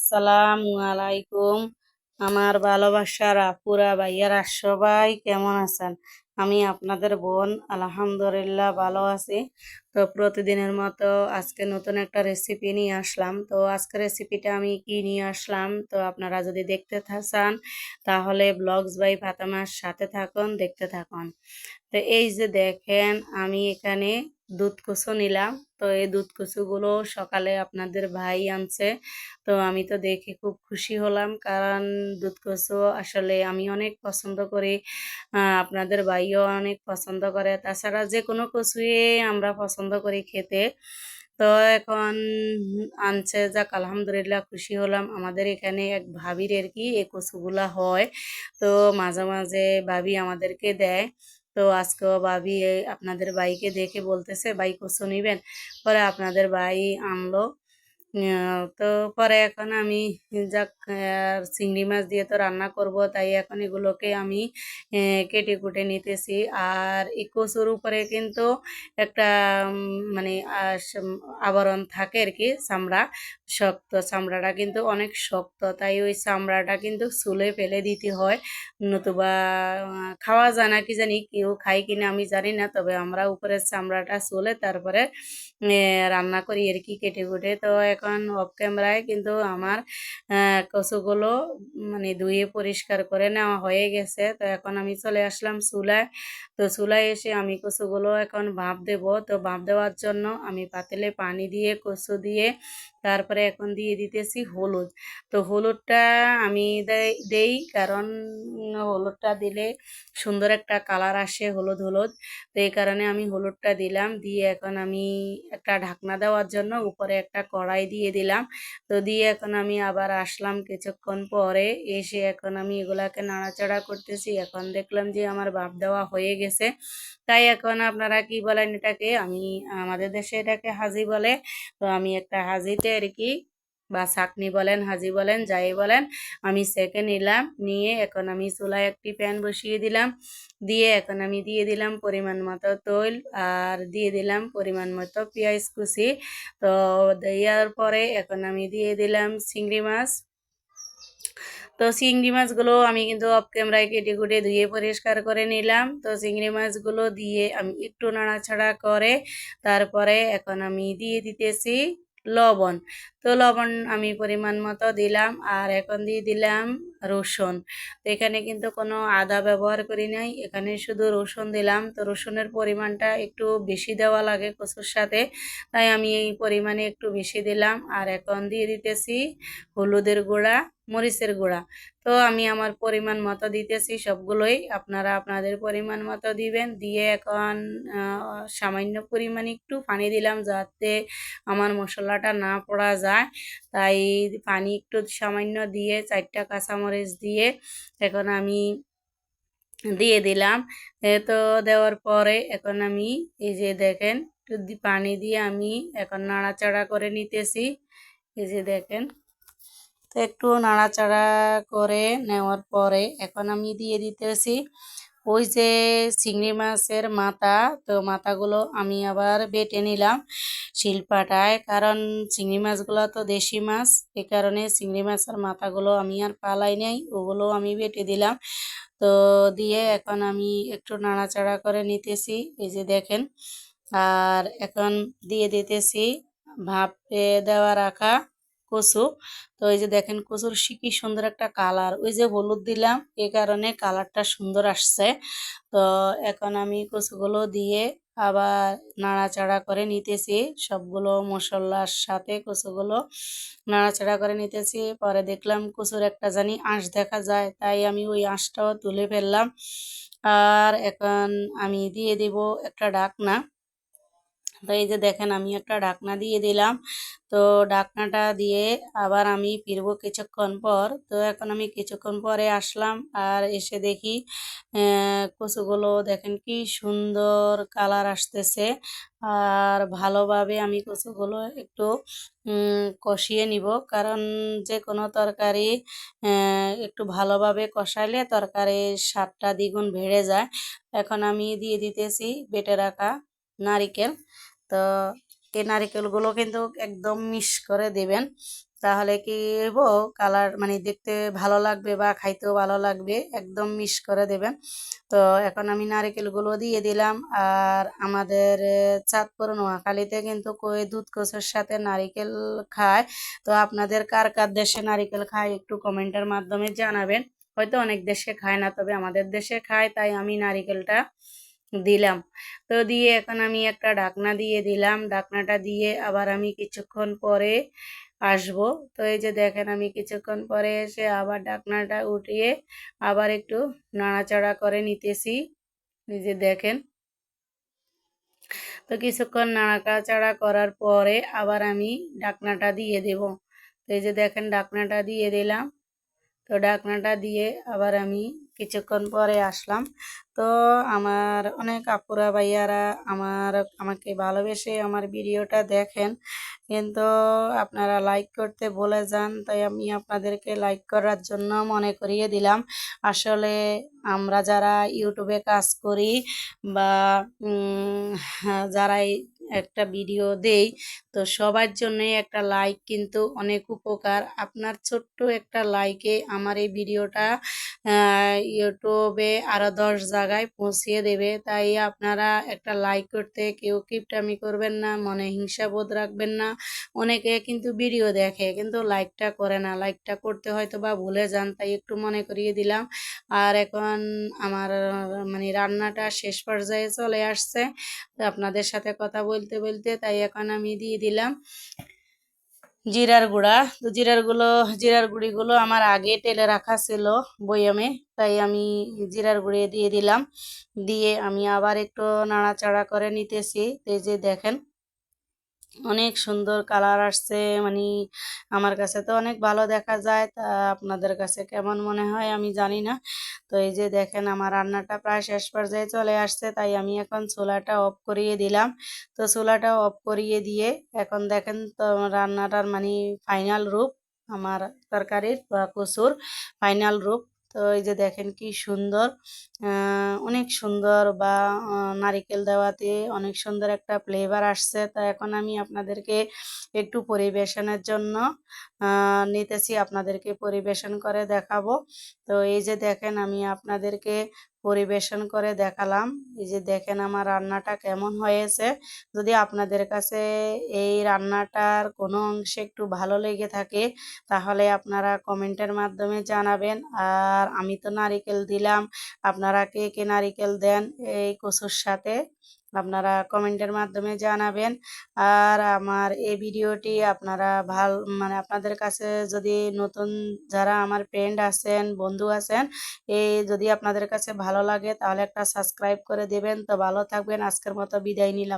আসসালামু আলাইকুম। আমার ভালোবাসার আপুরা, ভাইয়ারা, সবাই কেমন আছেন? আমি আপনাদের বোন, আলহামদুলিল্লাহ ভালো আছি। তো প্রতিদিনের মতো আজকে নতুন একটা রেসিপি নিয়ে আসলাম। তো আজকে রেসিপিটা আমি কি নিয়ে আসলাম? তো আপনারা যদি দেখতে চান তাহলে ব্লগস বাই ফাতেমার সাথে থাকুন, দেখতে থাকুন। তো এই যে দেখেন, আমি এখানে দুধ কুচো নিলাম। তো এই দুধ কুচোগুলো সকালে আপনাদের ভাই আনছে। তো আমি তো দেখে খুব খুশি হলাম, কারণ দুধ কুচো আসলে আমি অনেক পছন্দ করি। আপনাদের ভাইও অনেক পছন্দ করে। তাছাড়া যে কোনো কচুই আমরা পছন্দ করি খেতে। তো এখন আনছে, যাক আলহামদুলিল্লাহ খুশি হলাম। আমাদের এখানে এক ভাবির আর কি এই কচুগুলা হয়। তো মাঝে মাঝে ভাবি আমাদেরকে দেয়। তো আজকেও ভাবি আপনাদের ভাইকে দেখে বলতেছে ভাই কচু নিবেন? পরে আপনাদের ভাই আনলো। তো পরে এখন আমি যাক চিংড়ি মাছ দিয়ে তো রান্না করব, তাই এখন এগুলোকে আমি কেটে কুটে নিতেছি। আর এই কচুর উপরে কিন্তু একটা মানে আবরণ থাকে আর কি চামড়া, শক্ত চামড়াটা কিন্তু অনেক শক্ত, তাই ওই চামড়াটা কিন্তু চুলে ফেলে দিতে হয়। নতুবা খাওয়া যায় না, কি জানি কেউ খায় কিনা আমি জানি না, তবে আমরা উপরের চামড়াটা চলে তারপরে রান্না করি আর কি কেটে কুটে তো এখন অফ ক্যামেরায় কিন্তু আমার কচুগুলো মানে ধুয়ে পরিষ্কার করে নেওয়া হয়ে গেছে। তো এখন আমি চলে আসলাম চুলায়। তো চুলায় এসে আমি কচুগুলো এখন ভাপ দেব। তো ভাপ দেওয়ার জন্য আমি পাতিলে পানি দিয়ে, কচু দিয়ে তারপরে এখন দিয়ে দিতেছি হলুদ। তো হলুদটা আমি দেই কারণ হলুদটা দিলে সুন্দর একটা কালার আসে হলুদ হলুদ। তো এই কারণে আমি হলুদটা দিলাম, দিয়ে এখন আমি একটা ঢাকনা দেওয়ার জন্য উপরে একটা কড়াই দিয়ে দিলাম। তো দিয়ে এখন আমি আবার আসলাম কিছুক্ষণ পরে, এসে এখন আমি এগুলাকে নাড়াচাড়া করতেছি। এখন দেখলাম যে আমার বাপ দেওয়া হয়ে গেছে। তাই এখন আপনারা কি বলেন এটাকে? আমি, আমাদের দেশে এটাকে হাজি বলে। তো আমি একটা হাজিতে আর কি? বা চাকনি বলেন, হাজি বলেন, যাই বলেন, আমি সেকে নিলাম, নিয়ে এখন আমি চুলায় একটি প্যান বসিয়ে দিলাম। দিয়ে এখন আমি দিয়ে দিলাম পরিমাণ মতো তৈল আর দিয়ে দিলাম পরিমাণ মতো পেঁয়াজ কুচি। তো দেওয়ার পরে এখন আমি দিয়ে দিলাম চিংড়ি মাছ। তো চিংড়ি মাছগুলো আমি কিন্তু অফ ক্যামেরায় কেটে কুটে ধুয়ে পরিষ্কার করে নিলাম। তো চিংড়ি মাছগুলো দিয়ে আমি একটু নাড়াছাড়া করে তারপরে এখন আমি দিয়ে দিতেছি। লবণ তো লবণ আমি পরিমাণ মতো দিলাম আর এখন দিয়ে দিলাম রসুন। তো এখানে কিন্তু কোনো আদা ব্যবহার করি নাই, এখানে শুধু রসুন দিলাম। তো রসুনের পরিমাণটা একটু বেশি দেওয়া লাগে কচুর সাথে, তাই আমি এই পরিমাণে একটু বেশি দিলাম। আর এখন দিয়ে দিতেছি হলুদের গুঁড়া, মরিচের গুঁড়া। তো আমি আমার পরিমাণ মতো দিতেছি সবগুলোই, আপনারা আপনাদের পরিমাণ মতো দিবেন। দিয়ে এখন সামান্য পরিমাণে একটু পানি দিলাম যাতে আমার মশলাটা না পড়া যায়। তাই পানি একটু সামান্য দিয়ে চারটা কাঁচামরিচ দিয়ে এখন আমি দিয়ে দিলাম। তো দেওয়ার পরে এখন আমি এই যে দেখেন, একটু পানি দিয়ে আমি এখন নাড়াচাড়া করে নিতেছি। এই যে দেখেন, তো একটু নাড়াচাড়া করে নেওয়ার পরে এখন আমি দিয়ে দিতেছি। ওই যে চিংড়ি মাছের মাথা, তো মাথাগুলো আমি আবার বেটে নিলাম শিলপাটায়। কারণ চিংড়ি মাছগুলো তো দেশি মাছ, এ কারণে চিংড়ি মাছের মাথাগুলো আমি আর পালাই নাই, ওগুলো আমি বেটে দিলাম। তো দিয়ে এখন আমি একটু নাড়াচাড়া করে নিতেছি, এই যে দেখেন। আর এখন দিয়ে দিতেছি, ভাপে দেওয়া রাখা। কচু। তো এই যে দেখেন কচুর সি- কি সুন্দর একটা কালার। ওই যে হলুদ দিলাম, এ কারণে কালারটা সুন্দর আসছে। তো এখন আমি কচুগুলো দিয়ে আবার নাড়াচাড়া করে নিতেছি। সবগুলো মশলার সাথে কচুগুলো নাড়াচাড়া করে নিতেছি। পরে দেখলাম কচুর একটা জানি আঁশ দেখা যায়, তাই আমি ওই আঁশটাও তুলে ফেললাম। আর এখন আমি দিয়ে দিব একটা ঢাকনা তো এই যে দেখেন, আমি একটা ঢাকনা দিয়ে দিলাম। তো ঢাকনাটা দিয়ে আবার আমি ফিরবো কিছুক্ষণ পর। তো এখন আমি কিছুক্ষণ পরে আসলাম আর এসে দেখি কচুগুলো দেখেন কি সুন্দর কালার আসতেছে। আর ভালোভাবে আমি কচুগুলো একটু কষিয়ে নিব। কারণ যে কোনো তরকারি একটু ভালোভাবে কষাইলে তরকারির স্বাদটা দ্বিগুণ বেড়ে যায়। এখন আমি দিয়ে দিতেছি বেটে রাখা নারিকেল। তো এই নারিকেলগুলো কিন্তু একদম মিক্স করে দেবেন। তাহলে কি কালার মানে দেখতে ভালো লাগবে বা খাইতেও ভালো লাগবে, একদম মিক্স করে দেবেন। তো এখন আমি নারিকেলগুলো দিয়ে দিলাম আর আমাদের চাঁদপুর নোয়াখালীতে কিন্তু কই দুধ কচুর সাথে নারিকেল খায়। তো আপনাদের কার কার দেশে নারিকেল খায় একটু কমেন্টের মাধ্যমে জানাবেন। হয়তো অনেক দেশে খায় না, তবে আমাদের দেশে খায়, তাই আমি নারিকেলটা দিলাম। তো দিয়ে এখন আমি একটা ঢাকনা দিয়ে দিলাম। ঢাকনাটা দিয়ে আবার আমি কিছুক্ষণ পরে আসব। তো এই যে দেখেন আমি কিছুক্ষণ পরে এসে আবার ঢাকনাটা উঠিয়ে আবার একটু নাড়াচাড়া করে নিতেছি। যে দেখেন। তো কিছুক্ষণ নাড়াচাড়া করার পরে আবার আমি ঢাকনাটা দিয়ে দেব। তো এই যে দেখেন ঢাকনাটা দিয়ে দিলাম। তো ঢাকনাটা দিয়ে আবার আমি কিছুক্ষণ পরে আসলাম। তো আমার অনেক আপুরা, ভাইয়ারা আমার, আমাকে ভালোবেসে আমার ভিডিওটা দেখেন। কিন্তু আপনারা লাইক করতে বলে যান, তাই আমি আপনাদেরকে লাইক করার জন্য মনে করিয়ে দিলাম। আসলে আমরা যারা ইউটিউবে কাজ করি বা যারা একটা ভিডিও দেই। তো সবার জন্যই একটা লাইক কিন্তু অনেক উপকার। আপনার ছোট্ট একটা লাইকে আমার এই ভিডিওটা ইউটিউবে আরও দশ জায়গায় পৌঁছিয়ে দেবে। তাই আপনারা একটা লাইক করতে কেউ কিপটামি করবেন না, মনে হিংসা বোধ রাখবেন না। অনেকে কিন্তু ভিডিও দেখে কিন্তু লাইকটা করে না। লাইকটা করতে হয়তো বা ভুলে যান, তাই একটু মনে করিয়ে দিলাম। আর এখন আমার মানে রান্নাটা শেষ পর্যায়ে চলে আসছে। আপনাদের সাথে কথা বলতে বলতে তাই এখন আমি দিয়ে দিলাম জিরার গুঁড়া। তো জিরারগুলো, জিরার গুঁড়িগুলো আমার আগে টেলে রাখা ছিল বয়ামে, তাই আমি জিরার গুঁড়ি দিয়ে দিলাম। দিয়ে আমি আবার একটু নাড়াচাড়া করে নিতেছি। এই যে দেখেন অনেক সুন্দর কালার আসছে। মানে আমার কাছে তো অনেক ভালো দেখা যায়। তা আপনাদের কাছে কেমন মনে হয় আমি জানি না। তো এই যে দেখেন আমার রান্নাটা প্রায় শেষ পর্যায়ে চলে আসছে, তাই আমি এখন চুলাটা অফ করিয়ে দিলাম। তো চুলাটা অফ করিয়ে দিয়ে এখন দেখেন তো রান্নাটার মানে ফাইনাল রূপ, আমার তরকারির বা কচুর ফাইনাল রূপ। তো এই যে দেখেন কি সুন্দর। অনেক সুন্দর বা নারিকেল দেওয়াতে অনেক সুন্দর একটা ফ্লেভার আসছে। তা এখন আমি আপনাদেরকে একটু পরিবেশনের জন্য নিতেছি। আপনাদেরকে পরিবেশন করে দেখাবো। তো এই যে দেখেন আমি আপনাদেরকে পরিবেশন করে দেখালাম। এই যে দেখেন আমার রান্নাটা কেমন হয়েছে। যদি আপনাদের কাছে এই রান্নাটার কোনো অংশে একটু ভালো লেগে থাকে, তাহলে আপনারা কমেন্টের মাধ্যমে জানাবেন। আর আমি তো নারিকেল দিলাম, আপনারা কে কে নারিকেল দেন এই কচুর সাথে? আপনারা কমেন্টের মাধ্যমে জানাবেন। আর আমার এই ভিডিওটি আপনারা ভালো মানে আপনাদের কাছে যদি নতুন যারা আমার ফ্রেন্ড আছেন, বন্ধু আছেন, এই যদি আপনাদের কাছে ভালো লাগে তাহলে একটা সাবস্ক্রাইব করে দেবেন। তো ভালো থাকবেন, আজকের মতো বিদায় নিলাম।